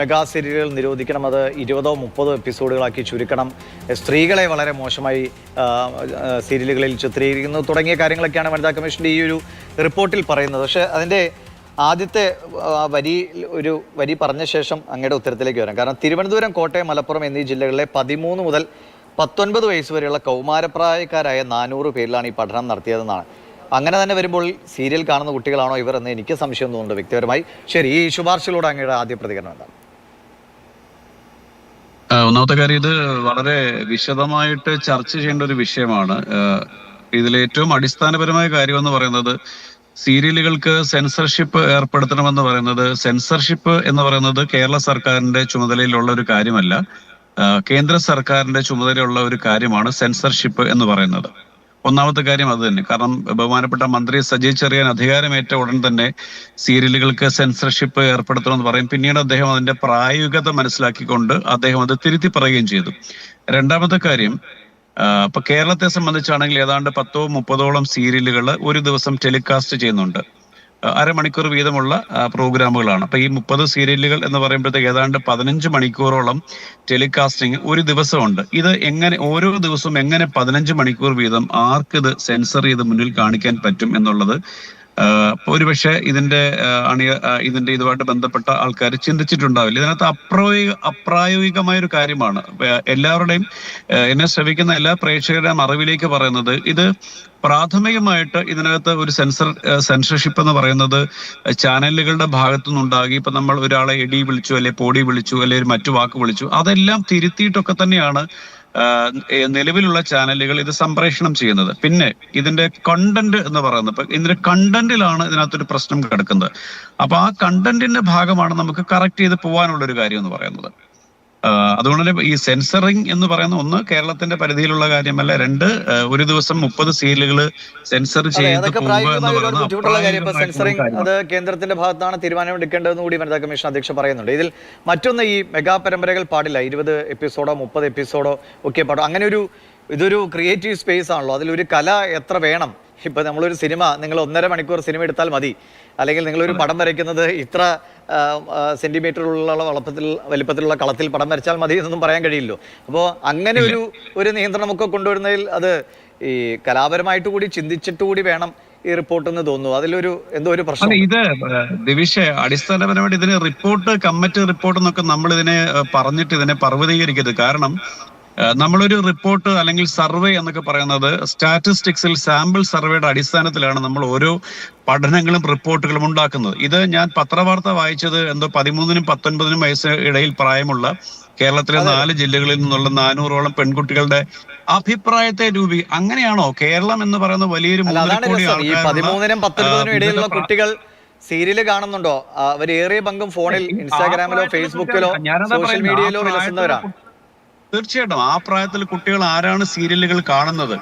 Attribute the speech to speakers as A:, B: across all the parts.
A: Mega സീരിയലുകൾ നിരോധിക്കണം. അത് ഇരുപതോ മുപ്പതോ എപ്പിസോഡുകളാക്കി ചുരുക്കണം. സ്ത്രീകളെ വളരെ മോശമായി സീരിയലുകളിൽ ചിത്രീകരിക്കുന്നു. തുടങ്ങിയ കാര്യങ്ങളൊക്കെയാണ് വനിതാ കമ്മീഷന്റെ ഈ ഒരു റിപ്പോർട്ടിൽ പറയുന്നത്. പക്ഷേ അതിന്റെ ആദ്യത്തെ വരി ഒരു വരി പറഞ്ഞ ശേഷം അങ്ങയുടെ ഉത്തരത്തിലേക്ക് വരാം. കാരണം തിരുവനന്തപുരം കോട്ടയം മലപ്പുറം എന്നീ ജില്ലകളിലെ പതിമൂന്ന് മുതൽ പത്തൊൻപത് വയസ്സ് വരെയുള്ള കൗമാരപ്രായക്കാരായ നാനൂറ് പേരിലാണ് ഈ പഠനം നടത്തിയതെന്നാണ്. അങ്ങനെ തന്നെ വരുമ്പോൾ സീരിയൽ കാണുന്ന കുട്ടികളാണോ ഇവർ എന്ന് എനിക്ക് സംശയം തോന്നുന്നുണ്ട് വ്യക്തിപരമായി. ശരി ഈ ശുപാർശകളോട് അങ്ങയുടെ ആദ്യ പ്രതികരണം എന്താണ്?
B: ഒന്നാമത്തെ കാര്യം ഇത് വളരെ വിശദമായിട്ട് ചർച്ച ചെയ്യേണ്ട ഒരു വിഷയമാണ്. ഇതിലേറ്റവും അടിസ്ഥാനപരമായ കാര്യം എന്ന് പറയുന്നത് സീരിയലുകൾക്ക് സെൻസർഷിപ്പ് ഏർപ്പെടുത്തണമെന്ന് പറയുന്നത് സെൻസർഷിപ്പ് എന്ന് പറയുന്നത് കേരള സർക്കാരിന്റെ ചുമതലയിലുള്ള ഒരു കാര്യമല്ല കേന്ദ്ര സർക്കാരിന്റെ ചുമതലയുള്ള ഒരു കാര്യമാണ് സെൻസർഷിപ്പ് എന്ന് പറയുന്നത്. ഒന്നാമത്തെ കാര്യം അത് തന്നെ. കാരണം ബഹുമാനപ്പെട്ട മന്ത്രി സജി ചെറിയാൻ അധികാരമേറ്റ ഉടൻ തന്നെ സീരിയലുകൾക്ക് സെൻസർഷിപ്പ് ഏർപ്പെടുത്തണമെന്ന് പറയും. പിന്നീട് അദ്ദേഹം അതിന്റെ പ്രായോഗികത മനസ്സിലാക്കിക്കൊണ്ട് അദ്ദേഹം അത് തിരുത്തി പറയുകയും ചെയ്തു. രണ്ടാമത്തെ കാര്യം ഇപ്പൊ കേരളത്തെ സംബന്ധിച്ചാണെങ്കിൽ ഏതാണ്ട് പത്തോ മുപ്പതോളം സീരിയലുകൾ ഒരു ദിവസം ടെലികാസ്റ്റ് ചെയ്യുന്നുണ്ട്. അരമണിക്കൂർ വീതമുള്ള പ്രോഗ്രാമുകളാണ്. അപ്പൊ ഈ മുപ്പത് സീരിയലുകൾ എന്ന് പറയുമ്പോഴത്തേക്ക് ഏതാണ്ട് പതിനഞ്ച് മണിക്കൂറോളം ടെലികാസ്റ്റിംഗ് ഒരു ദിവസമുണ്ട്. ഇത് എങ്ങനെ ഓരോ ദിവസവും എങ്ങനെ പതിനഞ്ച് മണിക്കൂർ വീതം ആർക്കിത് സെൻസർ ചെയ്ത് മുന്നിൽ കാണിക്കാൻ പറ്റും എന്നുള്ളത് ഒരുപക്ഷെ ഇതിന്റെ അണി അണിയ ഇതിന്റെ ഇതുമായിട്ട് ബന്ധപ്പെട്ട ആൾക്കാർ ചിന്തിച്ചിട്ടുണ്ടാവില്ല. ഇതിനകത്ത് അപ്രായോഗിക അപ്രായോഗികമായ ഒരു കാര്യമാണ് എല്ലാവരുടെയും എന്നെ ശ്രവിക്കുന്ന എല്ലാ പ്രേക്ഷകരുടെയും അറിവിലേക്ക് പറയുന്നത് ഇത് പ്രാഥമികമായിട്ട് ഇതിനകത്ത് ഒരു സെൻസർ സെൻസർഷിപ്പ് എന്ന് പറയുന്നത് ചാനലുകളുടെ ഭാഗത്തു നിന്നുണ്ടാകി ഇപ്പൊ നമ്മൾ ഒരാളെ എടി വിളിച്ചു അല്ലെ പോടി വിളിച്ചു അല്ലെ മറ്റു വാക്ക് വിളിച്ചു അതെല്ലാം തിരുത്തിയിട്ടൊക്കെ തന്നെയാണ് നിലവിലുള്ള ചാനലുകൾ ഇത് സംപ്രേഷണം ചെയ്യുന്നത്. പിന്നെ ഇതിന്റെ കണ്ടന്റ് എന്ന് പറയുന്നത് ഇപ്പൊ ഇതിന്റെ കണ്ടന്റിലാണ് ഇതിനകത്തൊരു പ്രശ്നം കിടക്കുന്നത്. അപ്പൊ ആ കണ്ടന്റിന്റെ ഭാഗമാണ് നമുക്ക് കറക്റ്റ് ചെയ്ത് പോകാനുള്ള ഒരു കാര്യം എന്ന് പറയുന്നത്. അതുകൊണ്ട് തന്നെ ഈ സെൻസറിങ് എന്ന് പറയുന്ന ഒന്ന് കേരളത്തിന്റെ പരിധിയിലുള്ള കാര്യമല്ല രണ്ട് ഒരു ദിവസം മുപ്പത് സീലുകൾ സെൻസർ ചെയ്ത്
A: സെൻസറിങ് അത് കേന്ദ്രത്തിന്റെ ഭാഗത്താണ് തീരുമാനം എടുക്കേണ്ടതെന്ന് കൂടി വനിതാ കമ്മീഷൻ അധ്യക്ഷ പറയുന്നുണ്ട്. ഇതിൽ മറ്റൊന്ന് ഈ മെഗാ പരമ്പരകൾ പാടില്ല. ഇരുപത് എപ്പിസോഡോ മുപ്പത് എപ്പിസോഡോ ഒക്കെ പാടും. അങ്ങനെ ഒരു ഇതൊരു ക്രിയേറ്റീവ് സ്പേസ് ആണല്ലോ. അതിലൊരു കല എത്ര വേണം? ഇപ്പൊ നമ്മളൊരു സിനിമ നിങ്ങൾ ഒന്നര മണിക്കൂർ സിനിമ എടുത്താൽ മതി. അല്ലെങ്കിൽ നിങ്ങളൊരു പടം വരയ്ക്കുന്നത് ഇത്ര സെന്റിമീറ്ററുള്ള വളപ്പത്തിൽ വലിപ്പത്തിലുള്ള കളത്തിൽ പടം വരച്ചാൽ മതി എന്നൊന്നും പറയാൻ കഴിയില്ലോ അപ്പോൾ അങ്ങനെ ഒരു ഒരു നിയന്ത്രണമൊക്കെ കൊണ്ടുവരുന്നതിൽ അത് ഈ കലാപരമായിട്ട് കൂടി ചിന്തിച്ചിട്ട് കൂടി വേണം ഈ റിപ്പോർട്ട് എന്ന് തോന്നുന്നു അതിലൊരു എന്തോ ഒരു പ്രശ്നം.
B: ഇത് ദിവിഷ അടിസ്ഥാനപരമായിട്ട് ഇതിന് റിപ്പോർട്ട് കമ്മിറ്റി റിപ്പോർട്ട് എന്നൊക്കെ നമ്മൾ ഇതിനെ പറഞ്ഞിട്ട് ഇതിനെ പർവതീകരിക്കരുത്. കാരണം നമ്മളൊരു റിപ്പോർട്ട് അല്ലെങ്കിൽ സർവേ എന്നൊക്കെ പറയുന്നത് സ്റ്റാറ്റിസ്റ്റിക്സിൽ സാമ്പിൾ സർവേയുടെ അടിസ്ഥാനത്തിലാണ് നമ്മൾ ഓരോ പഠനങ്ങളും റിപ്പോർട്ടുകളും ഉണ്ടാക്കുന്നത്. ഇത് ഞാൻ പത്രവാർത്ത വായിച്ചത് എന്തോ പതിമൂന്നിനും പത്തൊൻപതിനും വയസ്സ് ഇടയിൽ പ്രായമുള്ള കേരളത്തിലെ നാല് ജില്ലകളിൽ നിന്നുള്ള നാനൂറോളം പെൺകുട്ടികളുടെ അഭിപ്രായത്തെ രൂപി അങ്ങനെയാണോ? കേരളം എന്ന് പറയുന്ന വലിയൊരു
A: പതിമൂന്നിനും പത്തൊൻപതിനും ഇടയിലുള്ള കുട്ടികൾ സീരിയൽ കാണുന്നുണ്ടോ? അവർ ഏറിയ പങ്കും ഫോണിൽ ഇൻസ്റ്റാഗ്രാമിലോ ഫേസ്ബുക്കിലോ സോഷ്യൽ മീഡിയയിലോ വിലസുന്നവരാണ്
B: തീർച്ചയായിട്ടും ആ പ്രായത്തിൽ കുട്ടികൾ ആരാണ് സീരിയലുകൾ കാണുന്നത്?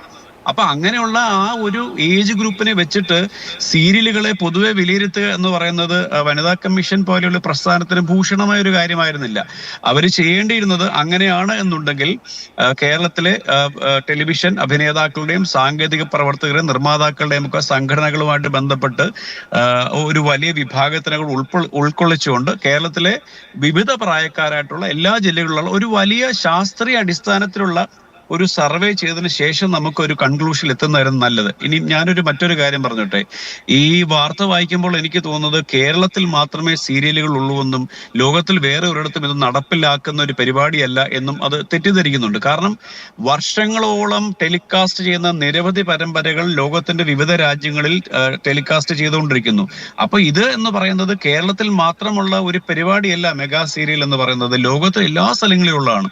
B: അപ്പൊ അങ്ങനെയുള്ള ആ ഒരു ഏജ് ഗ്രൂപ്പിനെ വെച്ചിട്ട് സീരിയലുകളെ പൊതുവെ വിലയിരുത്തുക എന്ന് പറയുന്നത് വനിതാ കമ്മീഷൻ പോലെയുള്ള പ്രസ്ഥാനത്തിന് ഭൂഷണമായ ഒരു കാര്യമായിരുന്നില്ല. അവർ ചെയ്യേണ്ടിയിരുന്നത് അങ്ങനെയാണ് എന്നുണ്ടെങ്കിൽ കേരളത്തിലെ ടെലിവിഷൻ അഭിനേതാക്കളുടെയും സാങ്കേതിക പ്രവർത്തകരുടെയും നിർമ്മാതാക്കളുടെയും ഒക്കെ സംഘടനകളുമായിട്ട് ബന്ധപ്പെട്ട് ഒരു വലിയ വിഭാഗത്തിനെ ഉൾക്കൊള്ളിച്ചുകൊണ്ട് കേരളത്തിലെ വിവിധ പ്രായക്കാരായിട്ടുള്ള എല്ലാ ജില്ലകളിലുള്ള ഒരു വലിയ ശാസ്ത്രീയ അടിസ്ഥാനത്തിലുള്ള ഒരു സർവേ ചെയ്തതിന് ശേഷം നമുക്ക് ഒരു കൺക്ലൂഷൻ എത്തുന്നതായിരുന്നു നല്ലത്. ഇനി ഞാനൊരു മറ്റൊരു കാര്യം പറഞ്ഞോട്ടെ. ഈ വാർത്ത വായിക്കുമ്പോൾ എനിക്ക് തോന്നുന്നത് കേരളത്തിൽ മാത്രമേ സീരിയലുകൾ ഉള്ളൂ എന്നും ലോകത്തിൽ വേറെ ഒരിടത്തും ഇത് നടപ്പിലാക്കുന്ന ഒരു പരിപാടിയല്ല എന്നും അത് തെറ്റിദ്ധരിക്കുന്നുണ്ട്. കാരണം വർഷങ്ങളോളം ടെലികാസ്റ്റ് ചെയ്യുന്ന നിരവധി പരമ്പരകൾ ലോകത്തിന്റെ വിവിധ രാജ്യങ്ങളിൽ ടെലികാസ്റ്റ് ചെയ്തുകൊണ്ടിരിക്കുന്നു. അപ്പൊ ഇത് എന്ന് പറയുന്നത് കേരളത്തിൽ മാത്രമുള്ള ഒരു പരിപാടിയല്ല മെഗാ സീരിയൽ എന്ന് പറയുന്നത്. ലോകത്തെ എല്ലാ സ്ഥലങ്ങളിലും ഉള്ളതാണ്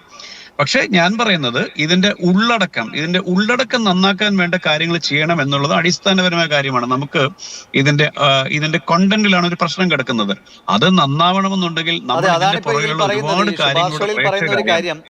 B: പക്ഷെ ഞാൻ പറയുന്നത് ഇതിന്റെ ഉള്ളടക്കം ഇതിന്റെ ഉള്ളടക്കം നന്നാക്കാൻ വേണ്ട കാര്യങ്ങൾ ചെയ്യണം എന്നുള്ളത് അടിസ്ഥാനപരമായ കാര്യമാണ്. നമുക്ക് ഇതിന്റെ ഇതിന്റെ കണ്ടന്റിലാണ് ഒരു പ്രശ്നം കിടക്കുന്നത്. അത് നന്നാവണമെന്നുണ്ടെങ്കിൽ നമ്മൾ ഇതിന്റെ പുറകിലുള്ള ഒരുപാട് കാര്യങ്ങൾ